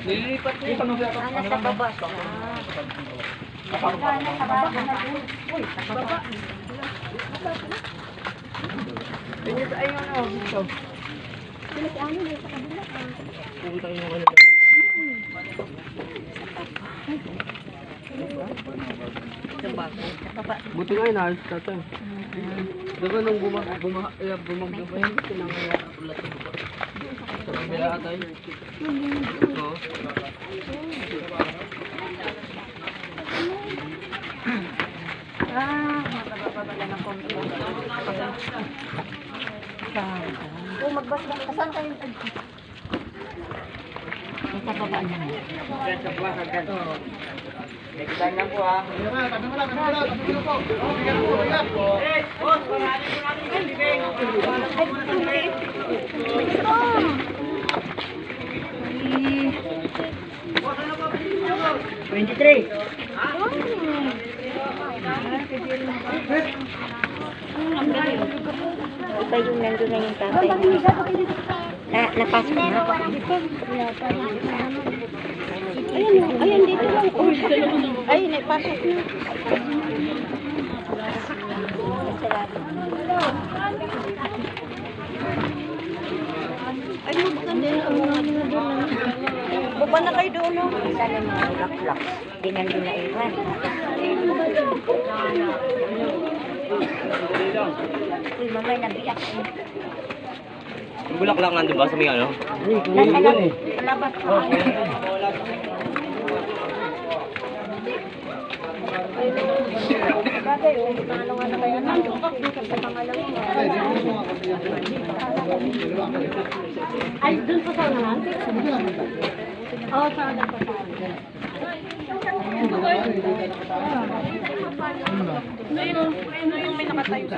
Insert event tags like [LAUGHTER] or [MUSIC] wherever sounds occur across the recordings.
Nililipat ko yung siya. Ah, nasa baba siya. Ah, nasa baba ka na doon. Uy, nasa baba. Ayun, ano, dito. Sila si Ano, sa kabila. Pupunta kayo ng Buti nga inaayos ka ito. Diba nung bumag bumag eh, bumag ba yun? Tinangaya ulat sa baba. Sa kabila ata yun. Oo. Ah, makababala ng konti. Oh, magbasbas. Saan kayo? Nasa baba na. Twenty-three. Iba yung nandun na yung tatay. Na, napasok na. Ayan, oh, ayan dito lang. Oh, ay, napasok na. Ay, maganda yun. Ang mga na doon. Baba na kayo doon, no? Sana mga black-black. Di na iwan. Uy, mamay nabiyak. Yung bulaklak nandun ba sa may ano? Nasa labas. Sa labas. Bagay, oh. Ano nga na kaya? Sa pangalan mo. Ay, dun sa sanahan? Oo, sa anak ko. Yung may nakatayo sa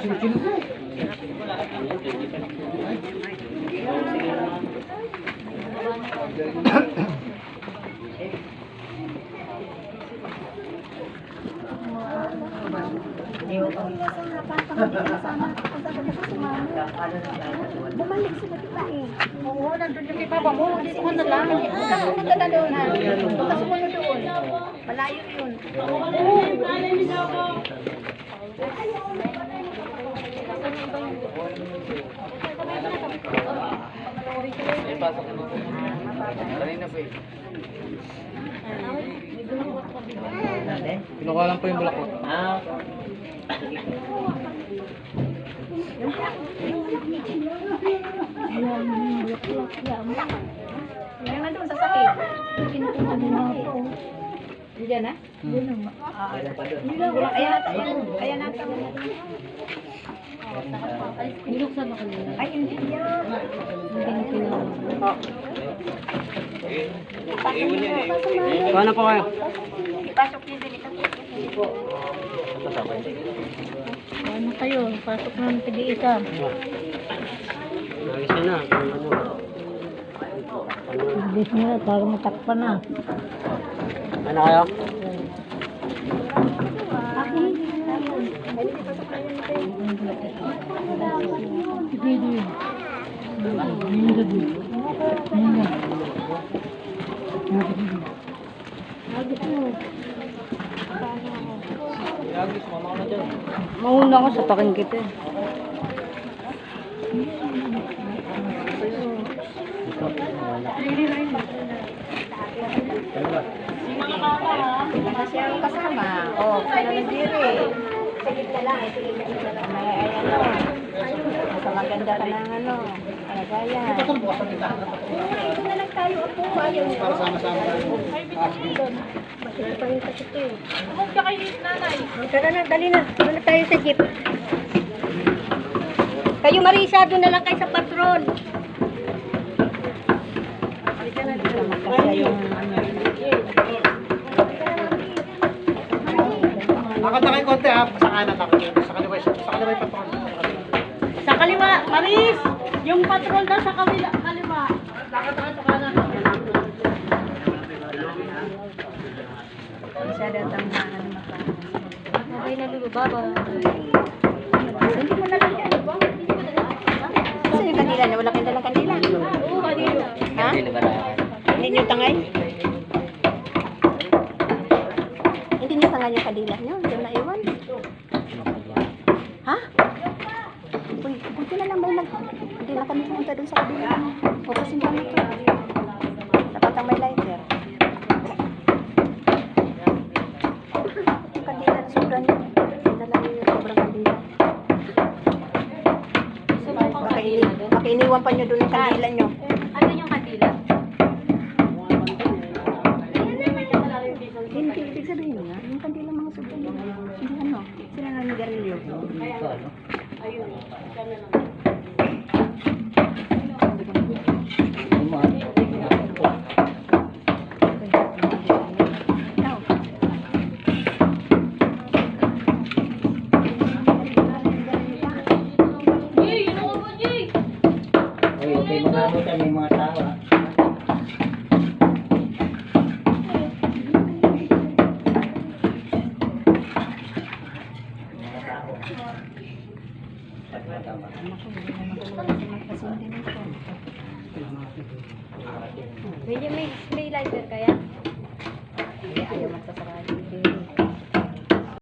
[COUGHS] Bumalik sila diba eh. Oo, nandun yung iba mo. Dito na lang. Ah, punta na doon ha. Punta sa mulo doon. Malayo yun. May pasok na dito. Kanina pa eh. Kinukuha lang po yung bulaklak. Ah. Yan na doon sa sakit. Kinukuha din ako. Diyan na? Diyan na. Ayan na tayo. Ayan na tayo. Niluksan mo kanina. Ay, hindi yan. Hindi na kinuha. Paano po kayo? Ipasok niyo din ito. Ano kayo? Pasok ng tigi-isa. Ayos na na. Ano? Bilis nila, tayo matakpan na. Ano kayo? Mauna ako sa pakin kita. Kasi ang kasama. Oh, kaya nandiri. Sige ka lang. May ay ano. Sa maganda ka ng ano. Kalagayan. Ito na lang tayo. Ako ayaw niyo. Para sama-sama tayo. Bakit pa rin kasi ito eh. Huwag ka kayo nanay. Tara na, dali na. Tara na tayo sa jeep. Kayo Marisa, doon na lang kayo sa patrol. Halika na dito. Kasi yung ano. Nakanta kayo konti ha, sa kanan ako. Police! Yung patrol na sa kabila, kaliwa. Masyado ang tanggahan ng mata. Okay na lulubaba. Hindi mo na lang yan. Saan yung kandila? Nawala kang dalang kandila. Ha? Hindi nyo tangay? Hindi nyo tangay yung kandila nyo. Doon na iwan. Ha? Uy, kunti na lang may nag... Hindi na kami pumunta doon sa kadila. Ubusin kami ito. Dapat ang may lighter. Yung kadila na sobrang nyo. Dala nyo yung sobrang kadila. Baka, ini, baka iniwan pa nyo doon yung kandila nyo. Mga buta, may mga tao ah. Medyo may, may lighter kaya? Ayaw magsasarado.